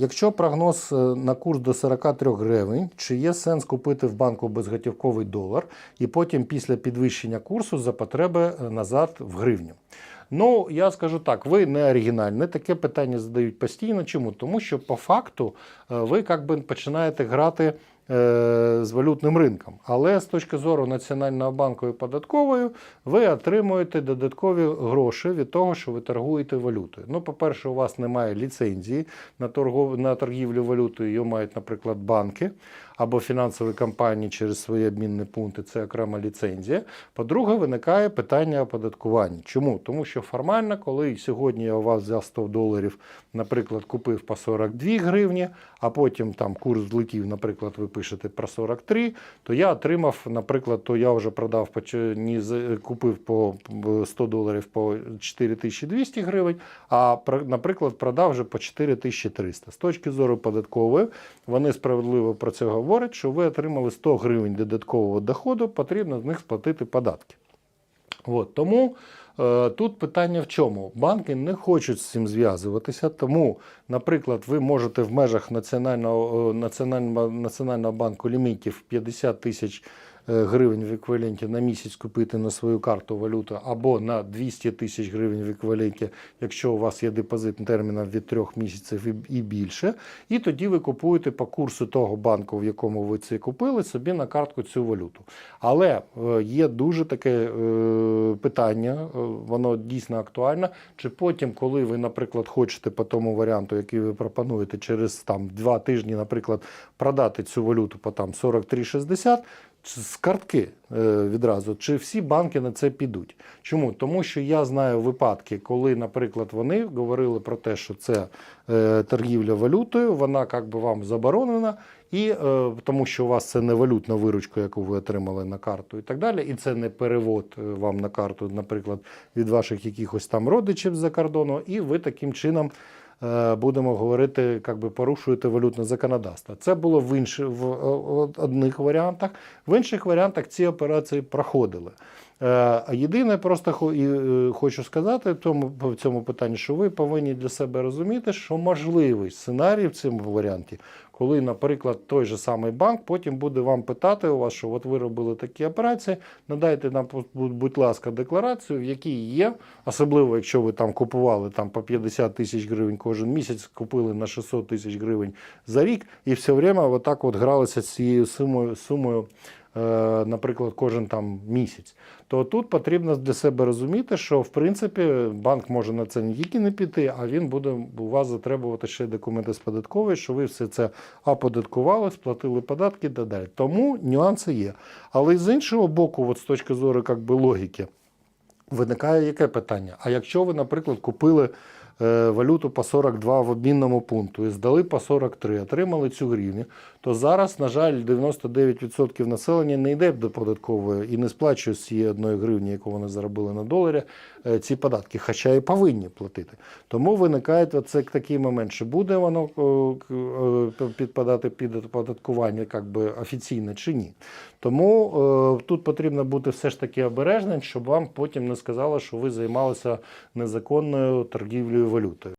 Якщо прогноз е, на курс до 43 гривень, чи є сенс купити в банку безготівковий долар і потім після підвищення курсу за потреби е, назад в гривню? Ну, я скажу так, ви не оригінальні, таке питання задають постійно. Чому? Тому що по факту е, ви як би починаєте грати з валютним ринком. Але з точки зору Національного банку і податкової ви отримуєте додаткові гроші від того, що ви торгуєте валютою. Ну, по-перше, у вас немає ліцензії на торгівлю валютою, її мають, наприклад, банки або фінансові компанії через свої обмінні пункти, це окрема ліцензія. По-друге, виникає питання оподаткування. Чому? Тому що формально, коли сьогодні я у вас взяв 100 доларів, наприклад, купив по 42 гривні, а потім там курс злетів, наприклад, ви пишете про 43, то я отримав, наприклад, то я вже продав по купив по 100 доларів по 4200 гривень, а наприклад, продав вже по 4300. З точки зору податкової, вони справедливо про це говорять, що ви отримали 100 гривень додаткового доходу, потрібно з них сплатити податки. От, тому е, тут питання в чому? Банки не хочуть з цим зв'язуватися. Тому, наприклад, ви можете в межах національного, е, національного, національного банку лімітів 50 тисяч гривень в еквіваленті на місяць купити на свою карту валюту або на 200 тисяч гривень в еквіваленті, якщо у вас є депозит терміном від 3 місяців і- більше. І тоді ви купуєте по курсу того банку, в якому ви це купили, собі на картку цю валюту. Але е, є дуже таке е, питання, е, воно дійсно актуальне. Чи потім, коли ви, наприклад, хочете по тому варіанту, який ви пропонуєте, через там два тижні, наприклад, продати цю валюту по там 43,60, чи з картки е, відразу, чи всі банки на це підуть? Чому? Тому що я знаю випадки, коли, наприклад, вони говорили про те, що це е, торгівля валютою, вона як би вам заборонена, і е, тому що у вас це не валютна виручка, яку ви отримали на карту, і так далі, і це не перевод вам на карту, наприклад, від ваших якихось там родичів з-за кордону, і ви таким чином. Е, Будемо говорити, як би порушуєте валютне законодавство. Це було в інших в одних варіантах. В інших варіантах ці операції проходили. Е, єдине, просто е, хочу сказати в цьому, питанні, що ви повинні для себе розуміти, що можливий сценарій в цьому варіанті, коли, наприклад, той же самий банк потім буде вам питати у вас, що от ви робили такі операції, надайте нам, будь- ласка, декларацію, в якій є, особливо якщо ви там купували там по 50 тисяч гривень кожен місяць, купили на 600 тисяч гривень за рік, і все время отак от гралися з цією сумою, сумою наприклад, кожен там місяць, то тут потрібно для себе розуміти, що в принципі банк може на це не тільки не піти, а він буде у вас затребувати ще й документи з податкової, що ви все це оподаткували, сплатили податки і так далі. Тому нюанси є. Але з іншого боку, от з точки зору як логіки, виникає яке питання? А якщо ви, наприклад, купили е, валюту по 42 в обмінному пункту і здали по 43, отримали цю гривню, то зараз, на жаль, 99% населення не йде до податкової і не сплачує з цієї одної гривні, яку вони заробили на доларі, е, ці податки, хоча і повинні платити. Тому виникає оце такий момент, що буде воно е, підпадати під оподаткування як би офіційно чи ні. Тому е, тут потрібно бути все ж таки обережним, щоб вам потім не сказали, що ви займалися незаконною торгівлею валютою.